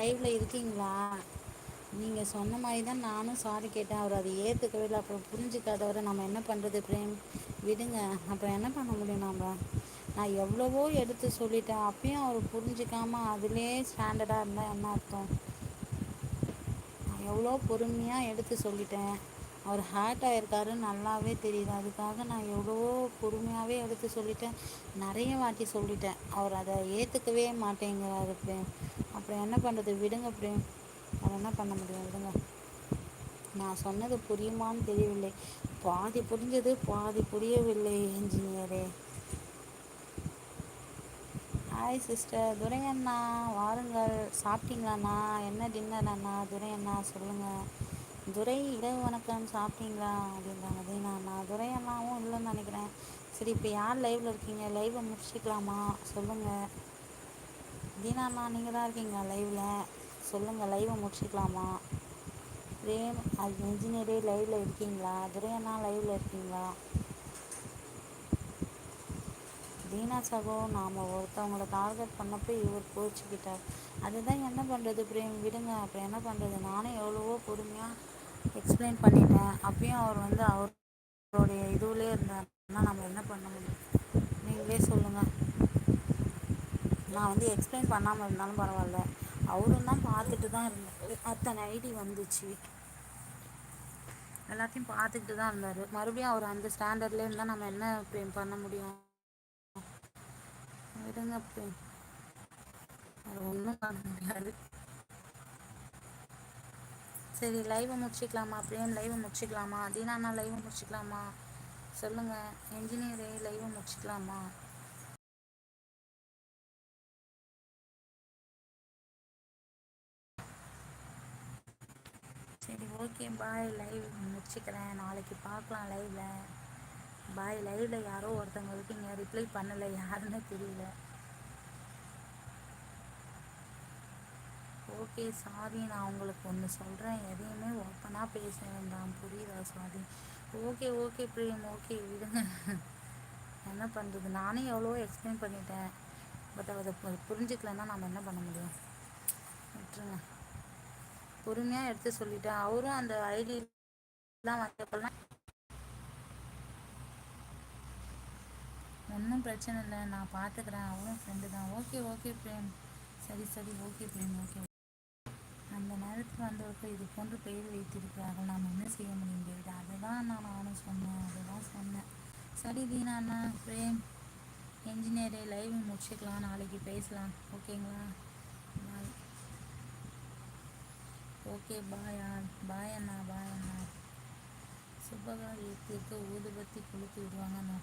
லைவ்ல இருக்கீங்களா? நீங்க சொன்ன மாதிரி தான் நானும் சாரி கேட்டேன். அவர் அதை ஏத்துக்கவே இல்லை. அப்புறம் புரிஞ்சுக்காதவர நம்ம என்ன பண்றது பிரேம்? விடுங்க. அப்புறம் என்ன பண்ண முடியும் நம்ம நான் எவ்வளவோ எடுத்து சொல்லிட்டேன். அப்பயும் அவர் புரிஞ்சுக்காம அதிலே ஸ்டாண்டர்டா இருந்தா என்ன அர்த்தம்? நான் எவ்வளோ பொறுமையா எடுத்து சொல்லிட்டேன். அவர் ஹார்ட் ஆகிருக்காரு நல்லாவே தெரியுது. அதுக்காக நான் எவ்வளவோ பொறுமையாவே எடுத்து சொல்லிட்டேன். நிறைய வாட்டி சொல்லிட்டேன். அவர் அதை ஏத்துக்கவே மாட்டேங்கிறாரு அப்புறம் என்ன பண்ணுறது விடுங்க பிரேம் அதை என்ன பண்ண முடியும்? விடுங்க. நான் சொன்னது புரியுமான்னு தெரியவில்லை. பாதி புரிஞ்சது பாதி புரியவில்லை இன்ஜினியரே ஹாய் சிஸ்டர் துரை அண்ணா வாருங்கள். சாப்பிட்டீங்களாண்ணா? என்ன டின்னர் அண்ணா? துரை அண்ணா சொல்லுங்கள் துரை இரவு வணக்கம். சாப்பிட்டீங்களா? அப்படின்றாங்க தீனா அண்ணா துரை அண்ணாவும் இல்லைன்னு நினைக்கிறேன். சரி இப்போ யார் லைவில் இருக்கீங்க? லைவை முடிச்சுக்கலாமா? சொல்லுங்கள் தீனா அண்ணா நீங்கள் தான் இருக்கீங்களா லைவில் சொல்லுங்கள் லைவை முடிச்சுக்கலாமா? பிரேம் அது இன்ஜினியரே லைவில் இருக்கீங்களா? துரையண்ணா லைவில் இருக்கீங்களா? தீனா சகோ நாம் ஒருத்தவங்கள டார்கெட் பண்ணப்போ இவர் போச்சுக்கிட்டார் அதுதான் என்ன பண்ணுறது பிரேம்? விடுங்க அப்புறம் என்ன பண்ணுறது நானும் எவ்வளவோ பொறுமையாக எக்ஸ்பிளைன் பண்ணிட்டேன். அப்பயும் அவர் வந்து அவருடைய இதுவுலயே இருந்தாருன்னா நம்ம என்ன பண்ண முடியும்? நீங்களே சொல்லுங்கள் நான் வந்து எக்ஸ்பிளைன் பண்ணாமல் இருந்தாலும் பரவாயில்ல. அவரும் தான் பார்த்துட்டு தான் இருந்தார். அத்தனை ஐடி வந்துச்சு. எல்லாத்தையும் பார்த்துக்கிட்டு தான் இருந்தார். மறுபடியும் அவர் அந்த ஸ்டாண்டர்ட்லேயே இருந்தால் நம்ம என்ன பிரேம் பண்ண முடியும்? விடுங்க பிரேம் அது ஒன்றும் பண்ண முடியாது. சரி லைவை முடிச்சுக்கலாமா? பிரேம் லைவை முடிச்சுக்கலாமா? தீனா அண்ணா லைவ முடிச்சுக்கலாமா? சொல்லுங்கள் என்ஜினியரே லைவை முடிச்சுக்கலாமா சரி ஓகே பாய் லைவ் முடிச்சுக்கிறேன். நாளைக்கு பார்க்கலாம் லைவில் பாய் லைவில் யாரோ ஒருத்தவங்களுக்கு இங்கே ரிப்ளை பண்ணலை. யாருன்னு தெரியல. ஓகே சாரி நான் உங்களுக்கு ஒன்று சொல்கிறேன் எதையுமே ஓப்பனாக பேச வேண்டாம். புரியுதா sorry okay okay Prem. Okay விடுங்க. என்ன பண்ணுறது நானே எவ்வளோ எக்ஸ்பிளைன் பண்ணிட்டேன். பட் அதை புரிஞ்சுக்கலன்னா நம்ம என்ன பண்ண முடியும்? விட்டுருங்க. பொறுமையா எடுத்து சொல்லிட்டேன். அவரும் அந்த ஐடி ல்லா ஒன்றும் பிரச்சனை இல்லை. நான் நா அவரும் ஃப்ரெண்டு தான். ஓகே ஓகே பிரேம் சரி சரி ஓகே பிரேம் ஓகே அந்த நேரத்தில் வந்தவருக்கு இது போன்று பெயர் வைத்திருக்கிறார்கள். நாம் என்ன செய்ய முடியும்? அதுதான் நான் நானும் சொன்னேன். அதுதான் சொன்னேன். சரி தீனா அண்ணா பிரேம் என்ஜினியர லைவ் முடிச்சுக்கலாம். நாளைக்கு பேசலாம். ஓகேங்களா ओके बाय बाय अन्ना बाय अन्ना सुबह एक तो ऊदबत्ती कुलती विवाह ना।